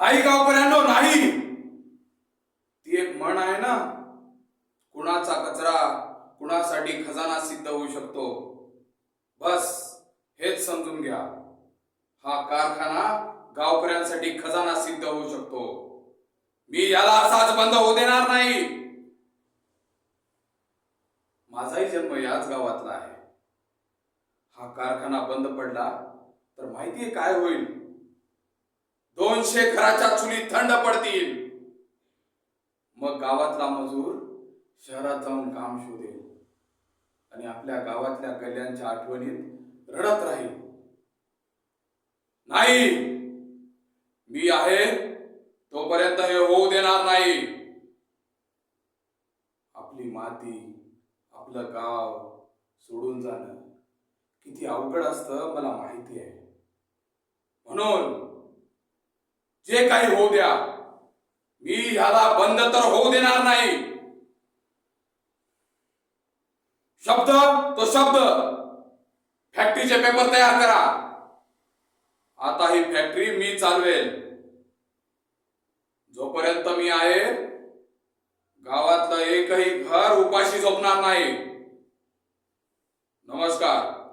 नाही गावकऱ्यांनो नाही. ती एक म्हण आहे ना कुणाचा कचरा कुणासाठी खजाना सिद्ध होऊ शकतो? बस हेच समजून घ्या. हा कारखाना गावकऱ्यांसाठी खजाना सिद्ध होऊ शकतो. मी याला असाच बंद होऊ देणार नाही. माझाही जन्म याच गावातला आहे. हा कारखाना बंद पडला तर माहितीये काय होईल? दोनशे घराच्या चुली थंड पडतील. मग गावातला मजूर शहरात जाऊन काम शोधेल. आणि आपल्या गावातल्या गल्ल्यांच्या आठवणीत रडत राहील. नाही मी आहे तोपर्यंत हे होऊ देणार नाही. आपली माती आपलं गाव सोडून जाणं किती अवघड असतं मला माहिती आहे. म्हणून जे काही होऊ द्या मी ह्याला बंद तर होऊ देणार नाही. शब्द तो शब्द. फॅक्टरीचे पेपर तयार करा. आता ही फॅक्टरी मी चालवेल. जोपर्यंत मी आहे गावातलं एकही घर उपाशी झोपणार नाही. नमस्कार.